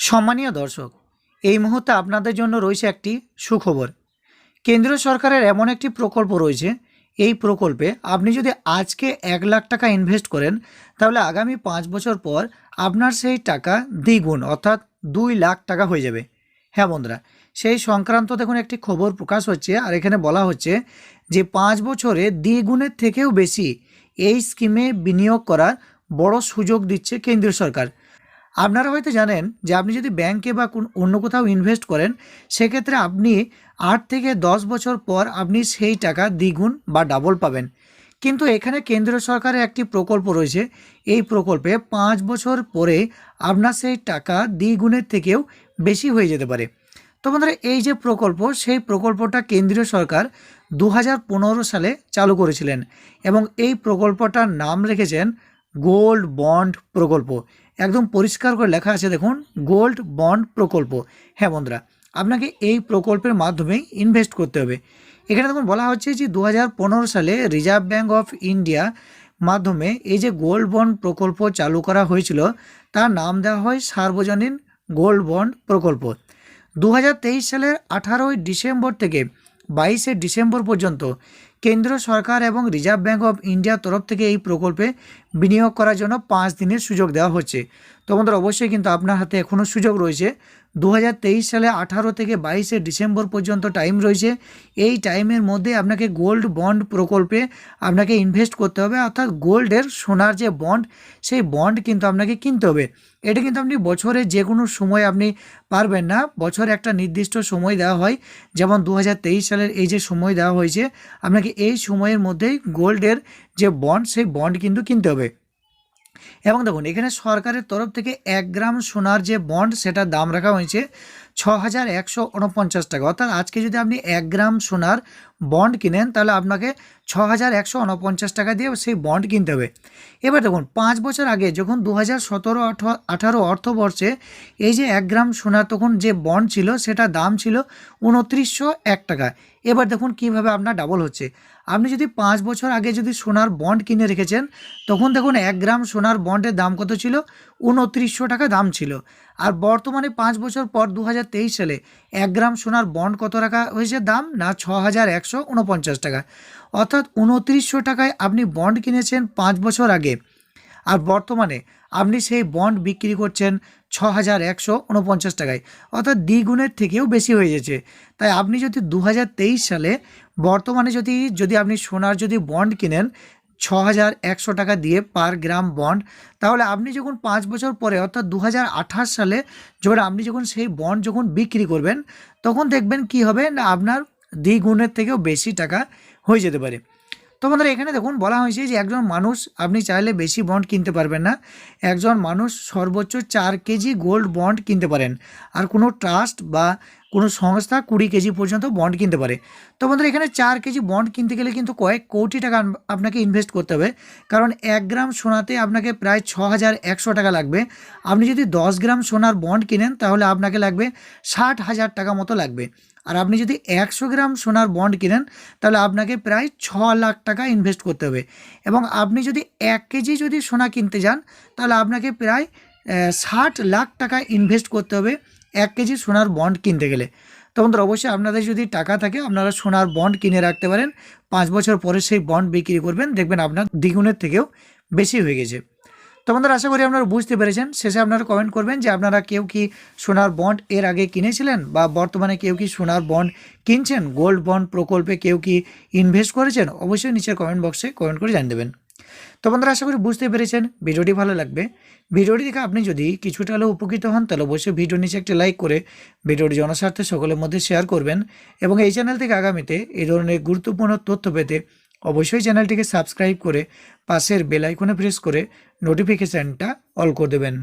সম্মানীয় দর্শক, এই মুহূর্তে আপনাদের জন্য রয়েছে একটি সুখবর। কেন্দ্র সরকারের এমন একটি প্রকল্প রয়েছে, এই প্রকল্পে আপনি যদি আজকে এক লাখ টাকা ইনভেস্ট করেন, তাহলে আগামী পাঁচ বছর পর আপনার সেই টাকা দ্বিগুণ, অর্থাৎ দুই লাখ টাকা হয়ে যাবে। হ্যাঁ বন্ধুরা, সেই সংক্রান্ত দেখুন একটি খবর প্রকাশ হচ্ছে, আর এখানে বলা হচ্ছে যে পাঁচ বছরে দ্বিগুণের থেকেও বেশি এই স্কিমে বিনিয়োগ করার বড় সুযোগ দিচ্ছে কেন্দ্রীয় সরকার। আপনারা হয়তো জানেন যে আপনি যদি ব্যাংকে বা অন্য কোথাও ইনভেস্ট করেন, সেক্ষেত্রে আপনি আট থেকে দশ বছর পর আপনি সেই টাকা দ্বিগুণ বা ডাবল পাবেন। কিন্তু এখানে কেন্দ্র সরকারের একটি প্রকল্প রয়েছে। এই প্রকল্পে পাঁচ বছর পরে আপনার সেই টাকা দ্বিগুণের থেকেও বেশি হয়ে যেতে পারে। তো বন্ধুরা, এই যে প্রকল্প, সেই প্রকল্পটা কেন্দ্রীয় সরকার দু হাজার পনেরো সালে চালু করেছিলেন এবং এই প্রকল্পটার নাম রেখেছেন গোল্ড বন্ড প্রকল্প। একদম পরিষ্কার করে লেখা আছে দেখুন, গোল্ড বন্ড প্রকল্প। হ্যাঁ বন্ধুরা, আপনাকে এই প্রকল্পের মাধ্যমে ইনভেস্ট করতে হবে। এখানে দেখুন বলা হচ্ছে যে দু হাজার পনেরো সালে রিজার্ভ ব্যাঙ্ক অফ ইন্ডিয়া মাধ্যমে এই যে গোল্ড বন্ড প্রকল্প চালু করা হয়েছিল, তার নাম দেওয়া হয় সার্বজনীন গোল্ড বন্ড প্রকল্প। দু হাজার তেইশ সালের আঠারোই ডিসেম্বর থেকে বাইশে ডিসেম্বর পর্যন্ত কেন্দ্র সরকার এবং রিজার্ভ ব্যাঙ্ক অফ ইন্ডিয়ার তরফ থেকে এই প্রকল্পে বিনিয়োগ করার জন্য পাঁচ দিনের সুযোগ দেওয়া হচ্ছে। তো বন্ধুরা, অবশ্যই কিন্তু আপনার হাতে এখনও সুযোগ রয়েছে। দু হাজার তেইশ সালে আঠারো থেকে বাইশে ডিসেম্বর পর্যন্ত টাইম রয়েছে। এই টাইমের মধ্যে আপনাকে গোল্ড বন্ড প্রকল্পে আপনাকে ইনভেস্ট করতে হবে। অর্থাৎ গোল্ডের সোনার যে বন্ড, সেই বন্ড কিন্তু আপনাকে কিনতে হবে। এটা কিন্তু আপনি বছরে যে কোনো সময় আপনি পারবেন না। বছরে একটা নির্দিষ্ট সময় দেওয়া হয়। যেমন দু হাজার তেইশ সালের এই যে সময় দেওয়া হয়েছে, আপনাকে এই সময়ের মধ্যেই গোল্ডের যে বন্ড, সেই বন্ড কিন্তু কিনতে হবে। এবং দেখুন, এখানে সরকারের তরফ থেকে এক গ্রাম সোনার যে বন্ড, সেটার দাম রাখা হয়েছে ছ হাজার একশো উনপঞ্চাশ টাকা। অর্থাৎ আজকে যদি আপনি এক গ্রাম সোনার বন্ড কিনেন, তাহলে আপনাকে ছ হাজার একশো উনপঞ্চাশ টাকা দিয়ে সেই বন্ড কিনতে হবে। এবার দেখুন, পাঁচ বছর আগে যখন দু হাজার সতেরো আঠারো অর্থবর্ষে এই যে এক গ্রাম সোনার তখন যে বন্ড ছিল, সেটা দাম ছিল উনত্রিশশো এক টাকা। এবার দেখুন কীভাবে আপনার ডাবল হচ্ছে। আপনি যদি পাঁচ বছর আগে যদি সোনার বন্ড কিনে রেখেছেন, তখন দেখুন এক গ্রাম সোনার বন্ডের দাম কত ছিল? উনত্রিশশো টাকা দাম ছিল। আর বর্তমানে পাঁচ বছর পর দু হাজার তেইশ সালে এক গ্রাম সোনার বন্ড কত রাখা হয়েছে? দাম? না ছ হাজার একশো উনপঞ্চাশ টাকা। অর্থাৎ উনত্রিশশো টাকায় আপনি বন্ড কিনেছেন পাঁচ বছর আগে। আর বর্তমানে আপনি সেই বন্ড বিক্রি করছেন ছ হাজার একশো উনপঞ্চাশ টাকায়। অর্থাৎ দ্বিগুণের থেকেও বেশি হয়ে গেছে। তাই আপনি যদি দু হাজার তেইশ সালে বর্তমানে যদি যদি আপনি সোনার যদি বন্ড কিনেন ছ হাজার একশো টাকা দিয়ে পার গ্রাম বন্ড। তাহলে আপনি যখন পাঁচ বছর পরে, অর্থাৎ দু হাজার আঠাশ সালে, যখন আপনি যখন সেই বন্ড যখন বিক্রি করবেন, তখন দেখবেন কি হবে না, আপনার দ্বিগুণের থেকেও বেশি টাকা হয়ে যেতে পারে। তো বন্ধুরা, এখানে দেখুন বলা হয়েছে যে একজন মানুষ, আপনি চাইলে বেশি বন্ড কিনতে পারবেন না। একজন মানুষ সর্বোচ্চ চার কেজি গোল্ড বন্ড কিনতে পারেন। আর কোনো ট্রাস্ট বা কোনো সংস্থা কুড়ি কেজি পর্যন্ত বন্ড কিনতে পারে। তো বন্ধুরা, এখানে চার কেজি বন্ড কিনতে গেলে কিন্তু কয়েক কোটি টাকা আপনাকে ইনভেস্ট করতে হবে। কারণ এক গ্রাম সোনাতে আপনাকে প্রায় ছ হাজার একশো টাকা লাগবে। আপনি যদি দশ গ্রাম সোনার বন্ড কিনেন, তাহলে আপনাকে লাগবে ষাট হাজার টাকা মতো লাগবে। আর আপনি যদি একশো গ্রাম সোনার বন্ড কিনেন, তাহলে আপনাকে প্রায় ছ লাখ টাকা ইনভেস্ট করতে হবে। এবং আপনি যদি এক কেজি যদি সোনা কিনতে যান, তাহলে আপনাকে প্রায় ষাট লাখ টাকা ইনভেস্ট করতে হবে। এক কেজি সোনার বন্ড কিনতে গেলে। তখন তো অবশ্যই আপনাদের যদি টাকা থাকে, আপনারা সোনার বন্ড কিনে রাখতে পারেন। পাঁচ বছর পরে সেই বন্ড বিক্রি করবেন। দেখবেন আপনার দ্বিগুণের থেকেও বেশি হয়ে গেছে। তো বন্ধুরা, আশা করি আপনারা বুঝতে পেরেছেন। শেষে আপনারা কমেন্ট করবেন যে আপনারা কেউ কি সোনার বন্ড এর আগে কিনেছিলেন? বা বর্তমানে কেউ কি সোনার বন্ড কিনছেন? গোল্ড বন্ড প্রকল্পে কেউ কি ইনভেস্ট করেছেন? অবশ্যই নিচের কমেন্ট বক্সে কমেন্ট করে জানিয়ে দেবেন। তো বন্ধুরা, আশা করি বুঝতে পেরেছেন, ভিডিওটি ভালো লাগবে। ভিডিওটি দেখে আপনি যদি কিছুটা হলেও উপকৃত হন, তাহলে অবশ্যই ভিডিও নিচে একটি লাইক করে ভিডিওটি জনস্বার্থে সকলের মধ্যে শেয়ার করবেন এবং এই চ্যানেল থেকে আগামীতে এই ধরনের গুরুত্বপূর্ণ তথ্য পেতে অবশ্যই চ্যানেলটিকে সাবস্ক্রাইব করে পাশের বেল আইকনে প্রেস করে নোটিফিকেশানটা অল করে দেবেন।